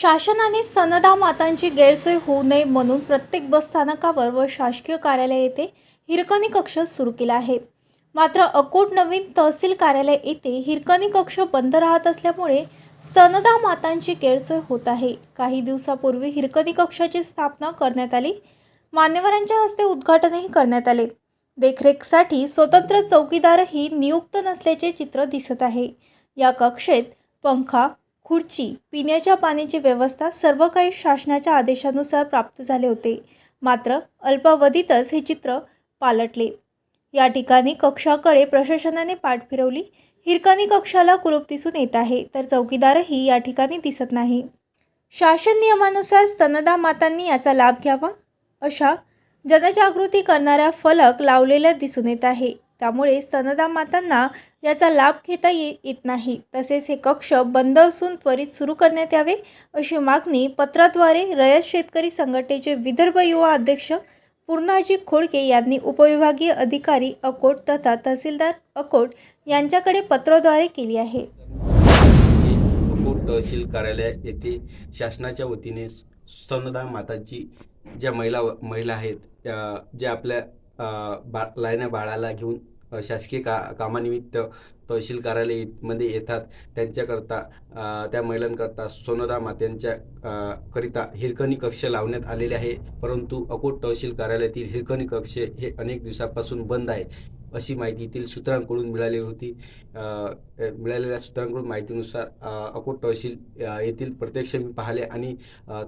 शासनाने स्तनदा मातांची गैरसोय होऊ नये म्हणून प्रत्येक बसस्थानकावर व शासकीय कार्यालय येथे हिरकणी कक्ष सुरू केला आहे. मात्र अकोट नवीन तहसील कार्यालय येथे हिरकणी कक्ष बंद राहत असल्यामुळे स्तनदा मातांची गैरसोय होत आहे. काही दिवसापूर्वी हिरकणी कक्षाची स्थापना करण्यात आली. मान्यवरांच्या हस्ते उद्घाटनही करण्यात आले. देखरेखसाठी स्वतंत्र चौकीदारही नियुक्त नसल्याचे चित्र दिसत आहे. या कक्षेत पंखा खुर्ची पिण्याच्या पाण्याची व्यवस्था सर्व काही शासनाच्या आदेशानुसार प्राप्त झाले होते. मात्र अल्पावधीतच हे चित्र पालटले. या ठिकाणी कक्षाकडे प्रशासनाने पाठ फिरवली. हिरकणी कक्षाला कुलूप दिसून येत आहे तर चौकीदारही या ठिकाणी दिसत नाही. शासन नियमानुसार स्तनदा मातांनी याचा लाभ घ्यावा अशा जनजागृती करणाऱ्या फलक लावलेल्या दिसून येत आहे. त्यामुळे स्तनदा मातांना याचा लाभ घेता ये येत नाही. तसेच हे कक्ष बंद असून त्वरित सुरू करण्यात यावे अशी मागणी पत्राद्वारे रयत शेतकरी संघटनेचे विदर्भ युवा अध्यक्ष पूर्णाजी खोडके यांनी उपविभागीय अधिकारी अकोट तथा तहसीलदार अकोट यांच्याकडे पत्राद्वारे केली आहे. अकोट तहसील कार्यालय येथे शासनाच्या वतीने स्तनदा माताची ज्या महिला महिला आहेत त्या ज्या आपल्या बा लायना बाळाला घेऊन शासकीय का कामानिमित्त तहसील कार्यालयमध्ये येतात. त्यांच्याकरता त्या महिलांकरता सोनदा मात्यांच्या करिता हिरकणी कक्ष लावण्यात आलेले आहे. परंतु अकोट तहसील कार्यालयातील हिरकणी कक्ष हे अनेक दिवसापासून बंद आहे. अशी माहिती येथील सूत्रांकडून मिळाली होती. मिळालेल्या सूत्रांकडून माहितीनुसार अकोट तहसील येथील प्रत्यक्ष मी पाहिले आणि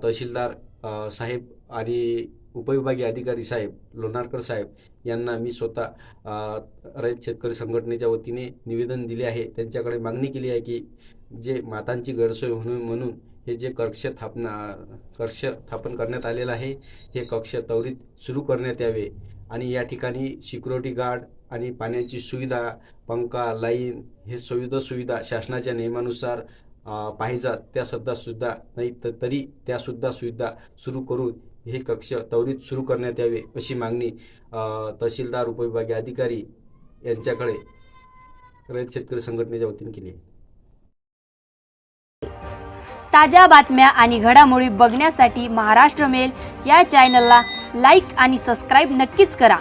तहसीलदार साहेब आणि उपविभागीय अधिकारी साहेब लोणारकर साहेब यांना मी स्वतः रयत शेतकरी संघटनेच्या वतीने निवेदन दिले आहे. त्यांच्याकडे मागणी केली आहे की जे मातांची गैरसोय होऊ म्हणून हे जे कक्ष स्थापना कक्ष स्थापन करण्यात आलेलं आहे हे कक्ष त्वरित सुरू करण्यात यावे आणि या ठिकाणी सिक्युरिटी गार्ड आणि पाण्याची सुविधा पंखा लाईन हे सुविधा सुविधा शासनाच्या नियमानुसार अ, पाहिजात. त्या सुद्धा सुद्धा नाही तर तरी त्यासुद्धा सुविधा सुरू करून हे कक्ष त्वरित सुरू करण्यात यावे अशी मागणी तहसीलदार उपविभागीय अधिकारी यांच्याकडे रयत शेतकरी संघटनेच्या वतीने केली आहे. ताज्या बातम्या आणि घडामोडी बघण्यासाठी महाराष्ट्र मेल या चॅनलला लाईक आणि सबस्क्राईब नक्कीच करा.